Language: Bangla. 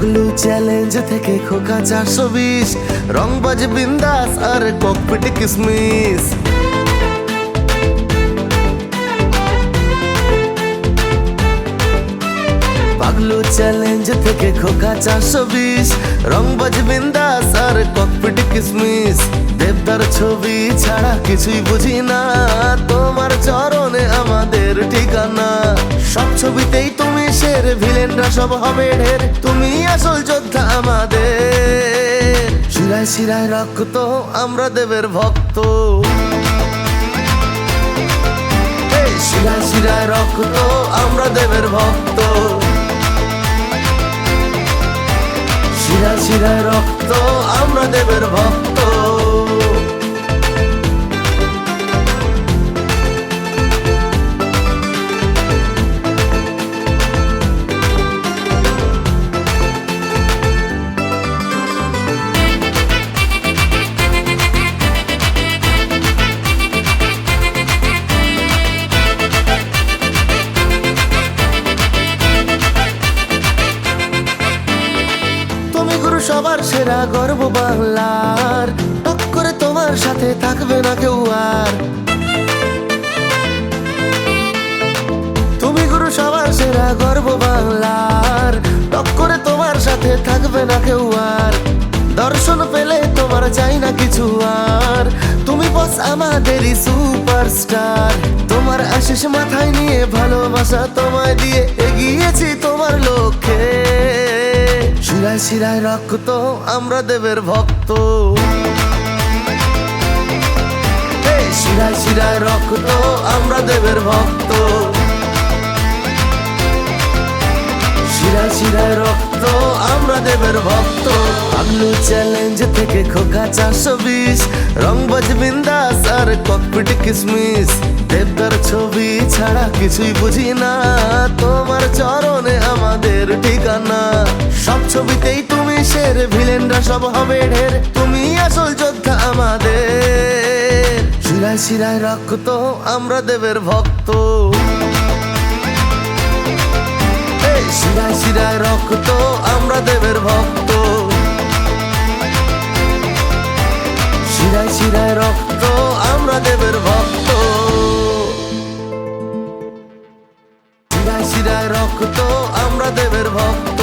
পাগলু চ্যালেঞ্জ থেকে খোকা চারশো বিশ। রংবাজ বিন্দাস আর ককপিট কিসমিস। পাগলু চ্যালেঞ্জ থেকে খোকা চারশো বিশ। রংবাজ বিন্দাস আর ককপিট কিসমিস। দেবদার ছবি ছাড়া কিছুই বুঝি না। তোমার চরণে আমাদের ঠিকানা। তুমি শের ভিলেনরা সব হবে ঢের। তুমি আসল যোদ্ধা আমাদের। শিরায় শিরায় রক্ত, আমরা দেবের ভক্ত। শিরায় শিরায় রক্ত, আমরা দেবের ভক্ত। শিরায় শিরায় রক্ত, আমরা দেবের ভক্ত। সেরা গর্ব বাংলার। টক করে তোমার সাথে থাকবে না কেউ আর। তুমি গুরু সবার সেরা গর্ব বাংলার। টক করে তোমার সাথে থাকবে না কেউ আর। দর্শন পেলে তোমার চাই না কিছু আর। তুমি বস আমাদেরই সুপারস্টার তোমার আশিস মাথায় নিয়ে ভালোবাসা তোমায় দিয়ে এগিয়েছি তোমার লক্ষ্যে। শিরায় শিরায় রক্ত আমরা দেবের ভক্ত। শিরায় শিরায় রক্ত আমরা দেবের ভক্ত। শিরায় রক্ত, আমরা দেবের ভক্ত। আগলু চ্যালেঞ্জ থেকে খোকা চারশো বিশ। রংবাজ বিন্দাস আর ককপিট কিসমিস। দেবদার ছবি ছাড়া কিছুই বুঝি না। তোমার চরণে আমাদের ঠিকানা। সব ছবিতেই তুমি শের ভিলেনরা সব হবে ঢের। তুমি আসল যোদ্ধা আমাদের। শিরায় শিরায় রক্ত, আমরা দেবের ভক্ত। শিরায় শিরায় রক্ত, আমরা দেবের ভক্ত। শিরায় শিরায় রক্ত, আমরা দেবের ভক্ত। শিরায় শিরায় রক্ত, আমরা দেবের ভক্ত।